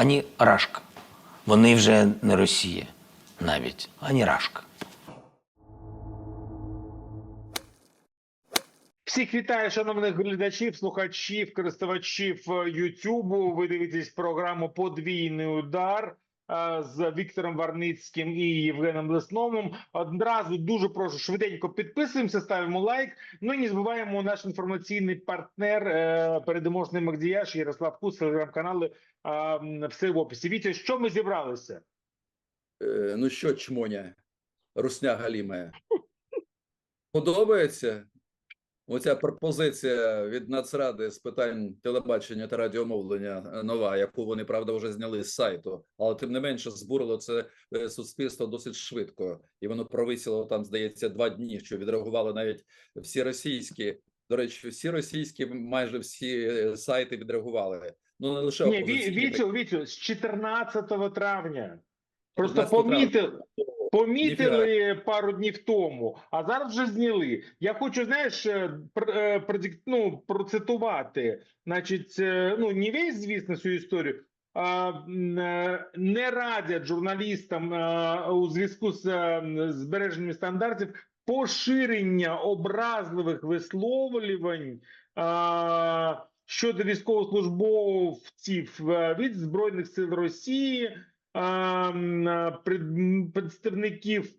ані Рашка. Вони вже не Росія навіть, ані Рашка. Всіх вітаю, шановних глядачів, слухачів, користувачів е, Ютубу. Ви дивитесь програму Подвійний удар з Віктором Варницьким і Євгеном Лесновим. Одразу дуже прошу швиденько підписуємося, ставимо лайк. Ну і не забуваємо наш інформаційний партнер, е, переможний Магдіяш Ярослав Кус, телеграм-канали. е, Все в описі. Вітя, що ми зібралися? Е, Ну що, чмоня, русня галімая? Подобається? Оця пропозиція від Нацради з питань телебачення та радіомовлення е, нова, яку вони правда вже зняли з сайту, але тим не менше збурило це е, суспільство досить швидко, і воно провисіло там, здається, два дні. Що відреагували навіть всі російські. До речі, всі російські, майже всі е, сайти відреагували. Ну не лише Ні, Ві- опозиційні, Вітю, Вітю, з 14 травня. Просто 15 травня. Помітили. Пару днів тому, а зараз вже зняли. Я хочу, знаєш, е, пр- е, ну, процитувати. Значить, е, ну не весь, звісно, цю історію. А, не радять журналістам у зв'язку з збереженням стандартів поширення образливих висловлювань а, щодо військовослужбовців від збройних сил Росії представників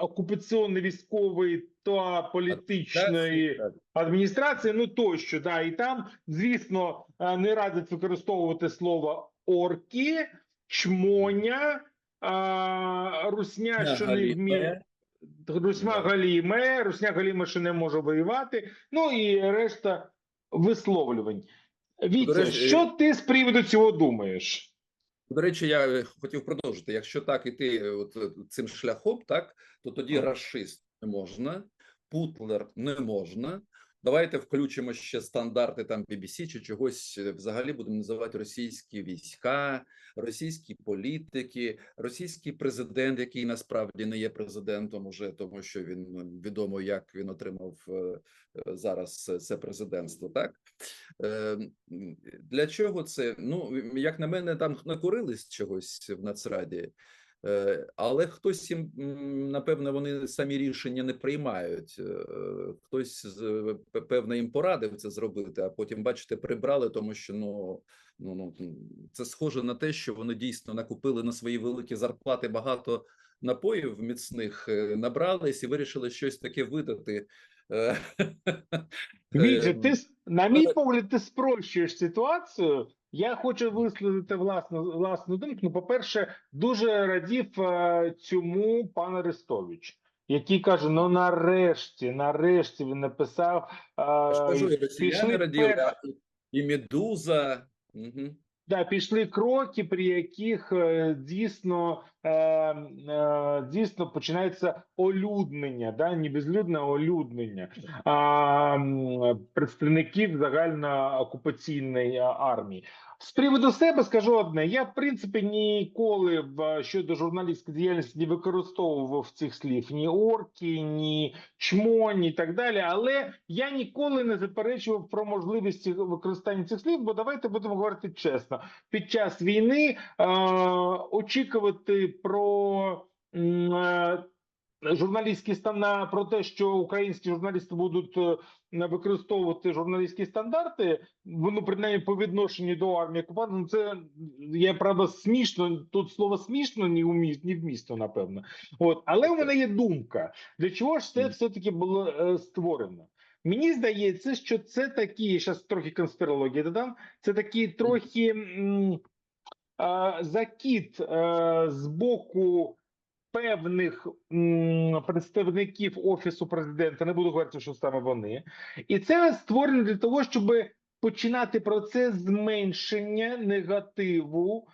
окупаційної військової та політичної адміністрації, ну тощо, да, і там, звісно, не радять використовувати слово орки, чмоня, русня, що не вміє. Русня Да. Галіме, Русня Галіме ще не може воювати. Ну і решта висловлювань. Вітя, що ти з приводу цього думаєш? До речі, я е, хотів продовжити. Якщо так іти е, от е, цим шляхом, так то тоді расист не можна, путлер не можна. Давайте включимо ще стандарти там BBC чи чогось. е, Взагалі будемо називати російські війська, російські політики, російський президент, який насправді не є президентом, уже тому що він ну, відомо, як він отримав е, е, зараз це- президентство. Так Е, для чого це? Ну, як на мене, там накурились чогось в Нацраді, е, але хтось їм, напевно, вони самі рішення не приймають. Е, Хтось п- певно їм порадив це зробити, а потім, бачите, прибрали, тому що ну, ну, ну це схоже на те, що вони дійсно накупили на свої великі зарплати багато напоїв міцних, е, набрались і вирішили щось таке видати. Вітя, е, ти на мій погляд, ти спрощуєш ситуацію. Я хочу висловити власну власну думку. Ну, по-перше, дуже радів цьому пан Арестович, який каже: ну нарешті, нарешті він написав. Я ж кажу, і росіяни пішли раділи, пер- і Медуза. Угу. Да, пішли кроки, при яких е, дійсно е, е, дійсно починається олюднення, да, не безлюдне, олюднення а, представників загальноокупаційної армії. З приводу себе скажу одне: я в принципі ніколи в щодо журналістської діяльності не використовував цих слів ні орки, ні чмоні і так далі. Але я ніколи не заперечував про можливість використання цих слів, бо давайте будемо говорити чесно. Під час війни е, очікувати про е, журналістські стана про те, що українські журналісти будуть е, використовувати журналістські стандарти, воно принаймні по відношенню до армії окупанта, ну це є правда смішно. Тут слово смішно не вміст, не вмісто, напевно. От, але у мене є думка, для чого ж це все таки було е, створено. Мені здається, що це такі зараз трохи конспірології додам. Це такі трохи а, закид е, з боку певних представників офісу президента. Не буду говорити, що саме вони, і це створено для того, щоб починати процес зменшення негативу.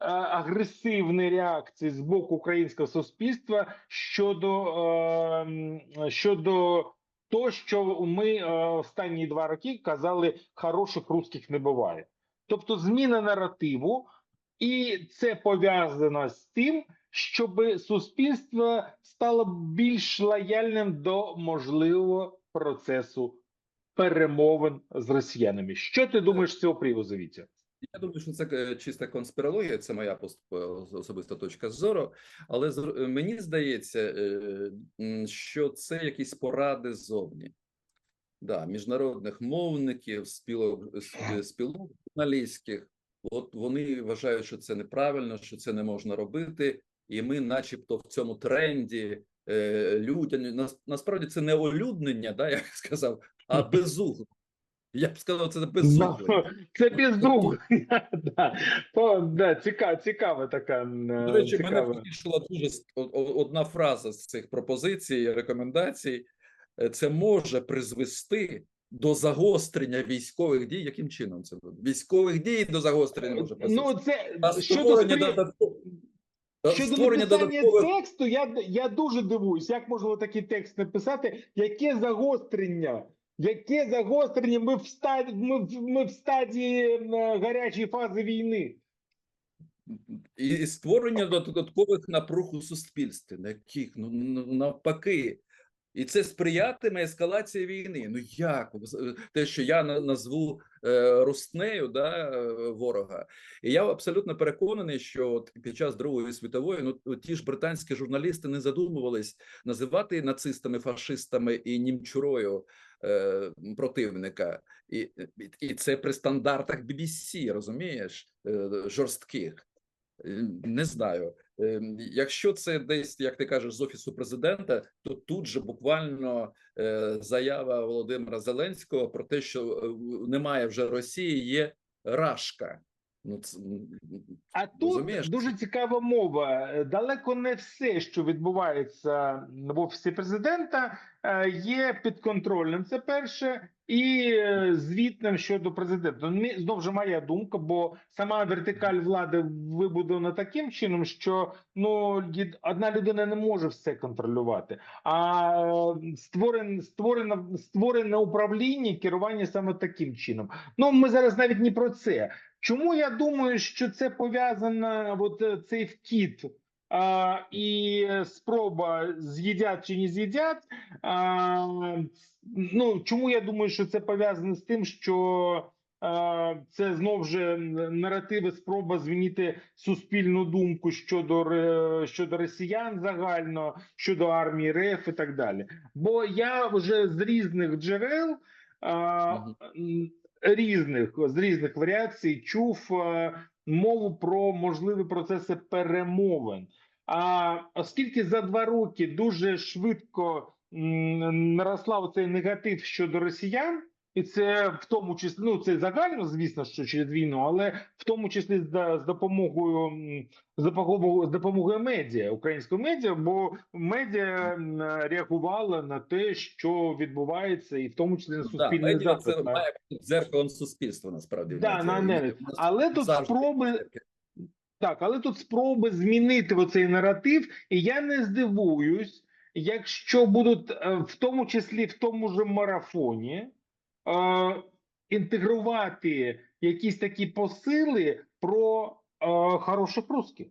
е, Агресивної реакції з боку українського суспільства щодо, е, щодо того, що ми е, останні два роки казали, хороших русських не буває. Тобто зміна наративу, і це пов'язано з тим, щоб суспільство стало більш лояльним до можливого процесу перемовин з росіянами. Що ти думаєш з цього приводу, Вітя? Я думаю, що це е, чиста конспірологія, це моя е, особиста точка зору. Але е, мені здається, що це якісь поради ззовні. Да, міжнародних мовників, спілок, спілок журналістських. От вони вважають, що це неправильно, що це не можна робити, і ми, начебто, в цьому тренді е, людям нас, насправді це не олюднення, да, як сказав, а безугло. Я б сказав, це безугло. Ну, Це безумно. Да. Цікава, цікава така. м, До речі, мене цікава. потішила дуже одна фраза з цих пропозицій, рекомендацій. Е, Це може призвести до загострення військових дій. Яким чином це буде? Військових дій до загострення може призвести. Ну, це щодо спри- Щодо створення написання додаткових тексту, я, я дуже дивуюсь, як можна такий текст написати, яке загострення? Яке загострення? Ми в стадії, ми, ми в стадії гарячої фази війни. і і створення додаткових напруг у суспільстві, на яких ну ну, навпаки. І це сприятиме ескалації війни. Ну як З- те, що я назву е, руснею, да, е, ворога, і я абсолютно переконаний, що от під час Другої світової ну ті ж британські журналісти не задумувались називати нацистами, фашистами і німчурою е, противника, і, і, це при стандартах BBC, розумієш, е, жорстких. Е, Не знаю. Е, Якщо це десь, як ти кажеш, з офісу президента, то тут же буквально е, заява Володимира Зеленського про те, що е, немає вже Росії, є Рашка. Ну це А тут Розумієш? дуже цікава мова. Е, Далеко не все, що відбувається в офісі президента, є підконтрольним. Це перше, і е, звітним щодо президента. Ну, Знову ж моя думка, бо сама вертикаль влади вибудована таким чином, що ну одна людина не може все контролювати. А створене створено створене управління керування саме таким чином. Ну ми зараз навіть не про це. Чому я думаю, що це пов'язано, от е, цей вкіт і спроба з'їдять чи не з'їдять? Ну, чому я думаю, що це пов'язано з тим, що це знов же наративи, спроба змінити суспільну думку щодо, щодо росіян загально, щодо армії РФ і так далі. Бо я вже з різних джерел. А, різних з різних варіацій чув мову про можливі процеси перемовин. А оскільки за два роки дуже швидко наросла цей негатив щодо росіян, і це в тому числі, ну це загально, звісно, що через війну, але в тому числі з, допомогою з допомогою з допомогою медіа, української медіа, бо медіа реагувала на те, що відбувається, і в тому числі на да, суспільний медіа запит. це має бути дзеркалом суспільства. Насправді Да, на небі. Але тут спроби так, але тут спроби змінити оцей наратив, і я не здивуюсь, якщо будуть е, в тому числі в тому ж марафоні інтегрувати якісь такі посили про хороших русських.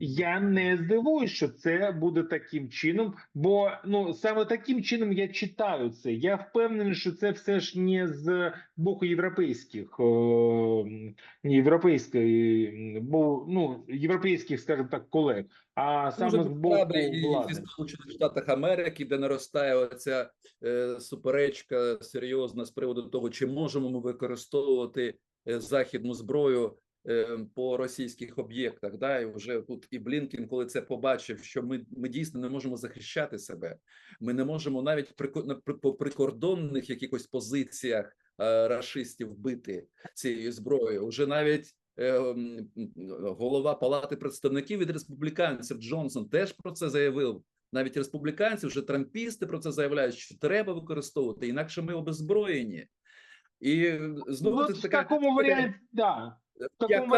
Я не здивуюсь, що це буде таким чином, бо ну саме таким чином я читаю це. Я впевнений, що це все ж не з боку європейських, е, європейської, бо ну європейських, скажімо так, колег, а саме Дуже з боку і. Сполучених Штатах Америки, де наростає оця е, суперечка серйозна з приводу того, чи можемо ми використовувати е, західну зброю по російських об'єктах. Да, і вже тут і Блінкін, коли це побачив, що ми, ми дійсно не можемо захищати себе. Ми не можемо навіть при, на- при, по прикордонних якихось позиціях е, рашистів бити цією зброєю. Уже навіть е, голова Палати представників від республіканців Джонсон теж про це заявив. Навіть республіканці, вже трампісти про це заявляють, що треба використовувати, інакше ми обезброєні. І знову Ну, це в така такому варіанті, да. Яка ми-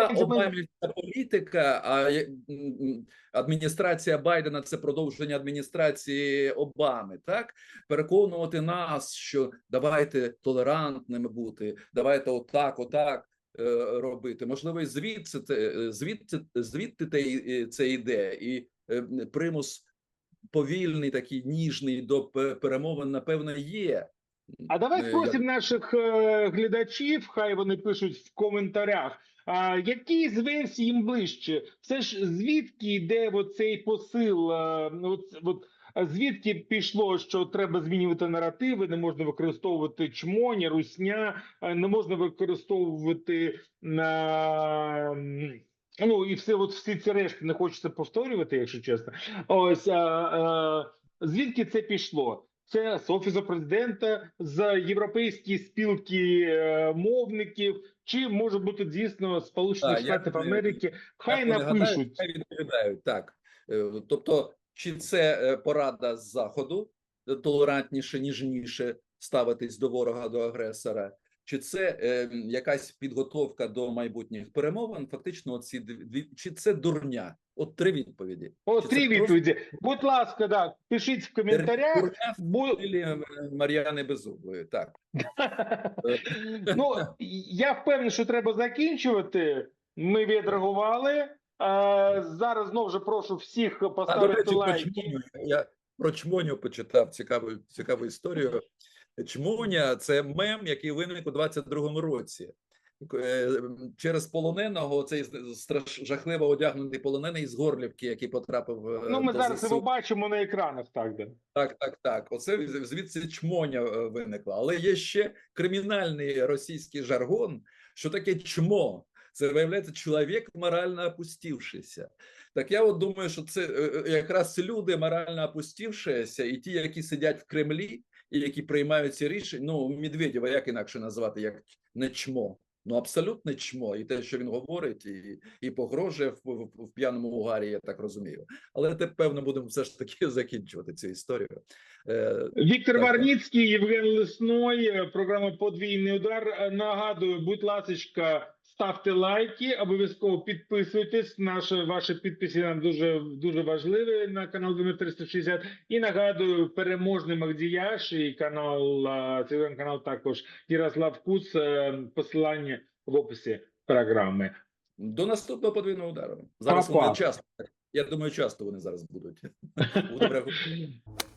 політика, а м, адміністрація Байдена це продовження адміністрації Обами. Так переконувати нас, що давайте толерантними бути, давайте отак, отак. е, Робити можливо, і звідси е, звідти звідти те е, це йде, і примус повільний, такий ніжний до перемовин, напевно, є. А давай спросимо наших глядачів, хай вони пишуть в коментарях. А які з версій їм ближче? Все ж звідки йде оцей посил? От, от, звідки пішло, що треба змінювати наративи, не можна використовувати чмоня, русня, не можна використовувати на. Ну і все, от всі ці решти не хочеться повторювати, якщо чесно. Ось а, а, звідки це пішло? Це з офісу президента, з європейської спілки е, мовників, чи може бути дійсно Сполучених Штатів Америки? Хай напишуть. хай відповідають так. Е, Тобто, чи це е, порада з заходу толерантніше, ніжніше ставитись до ворога, до агресора, чи це е, якась підготовка до майбутніх перемовин? Фактично, оці дві чи це дурня? От три відповіді. О, три відповіді. Будь ласка, да, пишіть в коментарях. Е, Мар'яни Беззубої. Так. ну, я впевнений, що треба закінчувати. Ми відреагували. Зараз знову ж прошу всіх А поставити речі, лайки. чмоню. Я про чмоню почитав цікаву, цікаву історію. Чмоня це мем, який виник у 22-му році. Е, Через полоненого цей страш жахливо одягнений полонений з Горлівки, який потрапив е, Ну, ми зараз його бачимо на екранах. Так, да. Так, так, так. Оце звідси чмоня е, виникла. Але є ще кримінальний російський жаргон. Що таке чмо? Це виявляється чоловік морально опустившийся. Так я от думаю, що це якраз люди морально опустившися, і ті, які сидять в Кремлі, і які приймають ці рішення. Ну, Медведєва як інакше назвати, як не чмо. Ну, абсолютне чмо, і те, що він говорить, і, і погрожує в, в, в п'яному угарі, я так розумію. Але те, певно, будемо все ж таки закінчувати цю історію. Е, Віктор Так. Варніцький, Євген Лесной, е, програма Подвійний удар. Е, Нагадую, будь ласочка, ставте лайки, обов'язково підписуйтесь. Наші ваші підписи нам дуже дуже важливі на канал Дмитро 360. І нагадую, переможний Магдіяш і канал телеграм-канал також Ярослав Куц. е, Посилання в описі програми. До наступного подвійного удару. Зараз Па-па. вони часто. Я думаю, часто вони зараз будуть.